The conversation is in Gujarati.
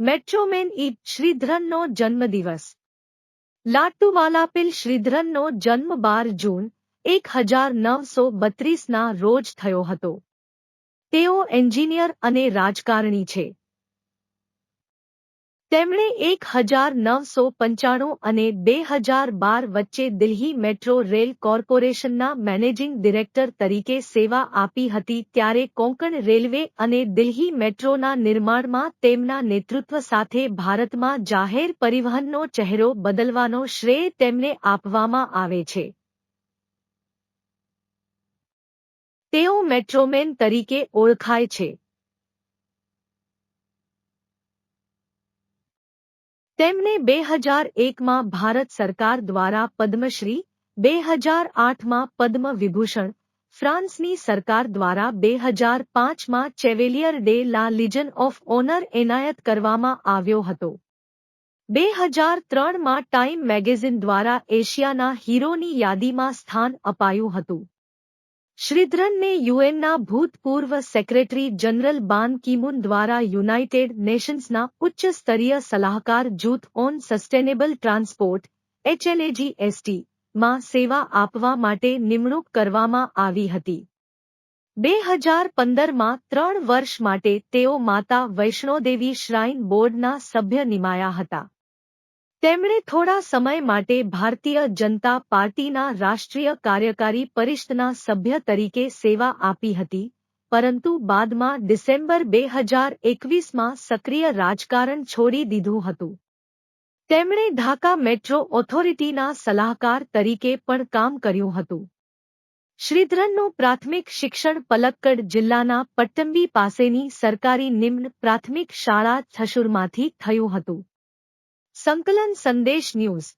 મેટ્રોમેન ઈદ શ્રીધરનનો જન્મદિવસ. લાટુવાલાપિલ શ્રીધરનનો જન્મ બાર જૂન એક હજાર નવસો બત્રીસના રોજ થયો હતો. તેઓ એન્જિનિયર અને રાજકારણી છે. તેમણે એક હજાર નવસો પંચાણું અને બે હજાર બાર વચ્ચે દિલ્હી મેટ્રો રેલ કોર્પોરેશનના મેનેજિંગ ડિરેક્ટર તરીકે સેવા આપી હતી ત્યારે કોંકણ રેલવે અને દિલ્હી મેટ્રોના નિર્માણમાં તેમના નેતૃત્વ સાથે ભારતમાં જાહેર પરિવહનનો ચહેરો બદલવાનો શ્રેય તેમને આપવામાં આવે છે. તેઓ મેટ્રોમેન તરીકે ઓળખાય છે. તેમને બે હજાર એકમાં ભારત સરકાર દ્વારા પદ્મશ્રી, બે હજાર આઠમાં પદ્મ વિભૂષણ ફ્રાન્સની સરકાર દ્વારા બે હજાર પાંચમાં ચેવેલિયર ડે લા લિજન ઓફ ઓનર એનાયત કરવામાં આવ્યો હતો. બે હજાર ત્રણમાં ટાઈમ મેગેઝિન દ્વારા એશિયાના હીરોની યાદીમાં સ્થાન અપાયું હતું. શ્રીધરનને યુએનના ભૂતપૂર્વ સેક્રેટરી જનરલ બાન કીમુન દ્વારા યુનાઇટેડ નેશન્સના ઉચ્ચ સ્તરીય સલાહકાર જૂથ ઓન સસ્ટેનેબલ ટ્રાન્સપોર્ટ એચએલએજીએસટી માં સેવા આપવા માટે નિમણૂક કરવામાં આવી હતી. બે હજાર પંદરમાં ત્રણ વર્ષ માટે તેઓ માતા વૈષ્ણોદેવી શ્રાઇન બોર્ડના સભ્ય નિમાયા હતા. તેમણે થોડા સમય માટે ભારતીય જનતા પાર્ટીના રાષ્ટ્રીય કાર્યકારી પરિષદના સભ્ય તરીકે સેવા આપી હતી, પરંતુ બાદમાં ડિસેમ્બર બે હજાર એકવીસમાં સક્રિય રાજકારણ છોડી દીધું હતું. તેમણે ઢાકા મેટ્રો ઓથોરિટીના સલાહકાર તરીકે પણ કામ કર્યું હતું. શ્રીધરનનું પ્રાથમિક શિક્ષણ પલક્કડ જિલ્લાના પટ્ટંબી પાસેની સરકારી નિમ્ન પ્રાથમિક શાળા થશુરમાંથી થયું હતું. સંકલન સંદેશ ન્યૂઝ.